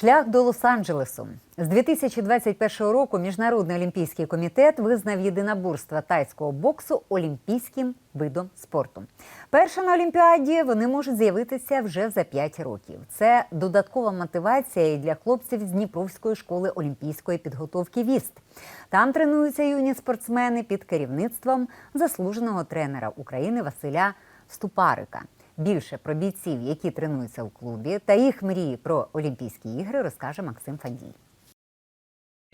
Шлях до Лос-Анджелесу з 2021 року Міжнародний олімпійський комітет визнав єдиноборство тайського боксу олімпійським видом спорту. Перше на Олімпіаді вони можуть з'явитися вже за 5 років. Це додаткова мотивація і для хлопців з Дніпровської школи олімпійської підготовки ВІСТ. Там тренуються юні спортсмени під керівництвом заслуженого тренера України Василя Ступарика. Більше про бійців, які тренуються у клубі, та їх мрії про Олімпійські ігри, розкаже Максим Фандій.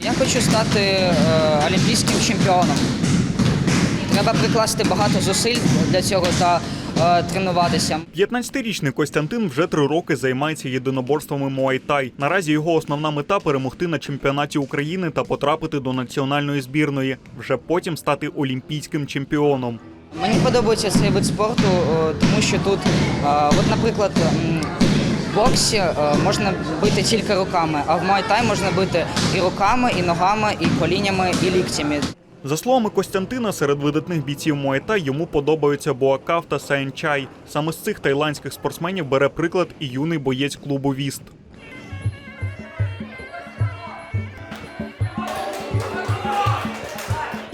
Я хочу стати е, олімпійським чемпіоном. Треба прикласти багато зусиль для цього та е, тренуватися. 15-річний Костянтин вже три роки займається єдиноборствами Муайтай. Наразі його основна мета перемогти на чемпіонаті України та потрапити до національної збірної. Вже потім стати олімпійським чемпіоном. Мені подобається цей вид спорту, е, тому що тут, е, от, наприклад, в боксі е, можна бити тільки руками, а в муайтай можна бити і руками, і ногами, і колінями, і ліктями. За словами Костянтина, серед видатних бійців Муайтай йому подобаються Боакав та Саєнчай. Саме з цих тайландських спортсменів бере приклад і юний боєць клубу Віст.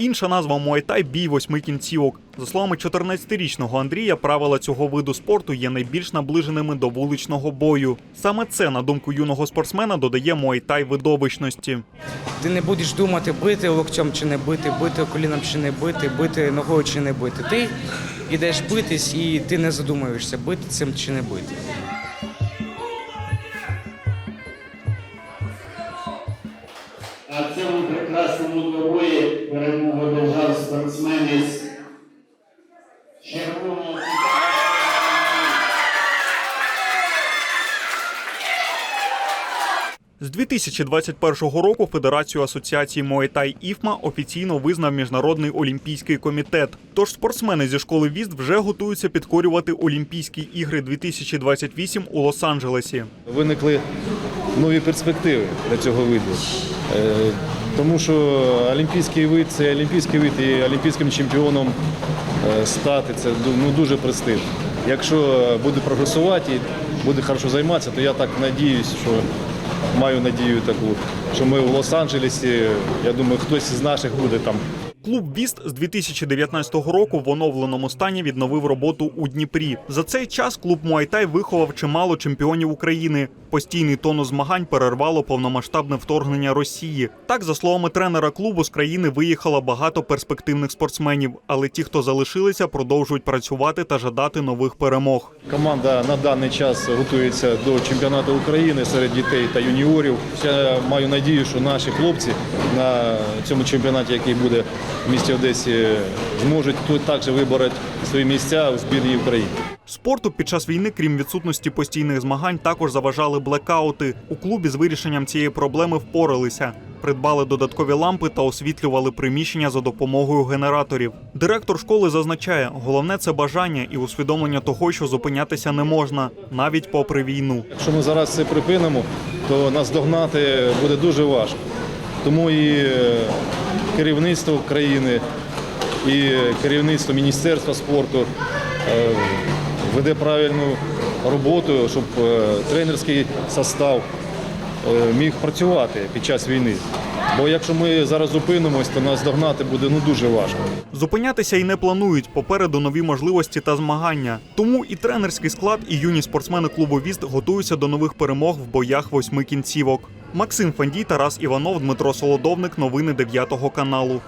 Інша назва Муайтай бій восьми кінцівок. За словами 14-річного Андрія, правила цього виду спорту є найбільш наближеними до вуличного бою. Саме це, на думку юного спортсмена, додає Муайтай видовищності. Ти не будеш думати, бити локтем чи не бити, бити коліном чи не бити, бити ногою чи не бити. Ти йдеш битись і ти не задумуєшся, бити цим чи не бити. А цьому прекрасному двобої перемогу одержав спортсменець червоного З 2021 року Федерацію асоціації Муайтай ІФМА офіційно визнав Міжнародний олімпійський комітет. Тож спортсмени зі школи ВІСТ вже готуються підкорювати Олімпійські ігри 2028 у Лос-Анджелесі. виникли нові перспективи для цього виду. Тому що олімпійський вид це олімпійський вид і олімпійським чемпіоном е, стати це ну, дуже престижно. Якщо буде прогресувати і буде хорошо займатися, то я так надіюсь, що маю надію таку, що ми в Лос-Анджелесі, я думаю, хтось з наших буде там. Клуб Віст з 2019 року в оновленому стані відновив роботу у Дніпрі. За цей час клуб Муайтай виховав чимало чемпіонів України. Постійний тонус змагань перервало повномасштабне вторгнення Росії. Так, за словами тренера клубу, з країни виїхало багато перспективних спортсменів, але ті, хто залишилися, продовжують працювати та жадати нових перемог. Команда на даний час готується до чемпіонату України серед дітей та юніорів. Я маю надію, що наші хлопці на цьому чемпіонаті, який буде в місті Одесі, зможуть тут також вибороти свої місця у збірній України. Спорту під час війни, крім відсутності постійних змагань, також заважали блекаути. У клубі з вирішенням цієї проблеми впоралися. Придбали додаткові лампи та освітлювали приміщення за допомогою генераторів. Директор школи зазначає, головне це бажання і усвідомлення того, що зупинятися не можна, навіть попри війну. Якщо ми зараз це припинимо, то нас догнати буде дуже важко. Тому і е, керівництво країни, і керівництво Міністерства спорту е, веде правильну роботу, щоб е, тренерський состав е, міг працювати під час війни. Бо якщо ми зараз зупинимось, то нас догнати буде ну дуже важко. Зупинятися й не планують. Попереду нові можливості та змагання. Тому і тренерський склад, і юні спортсмени клубу Віст готуються до нових перемог в боях восьми кінцівок. Максим Фандій, Тарас Іванов, Дмитро Солодовник. Новини 9 каналу.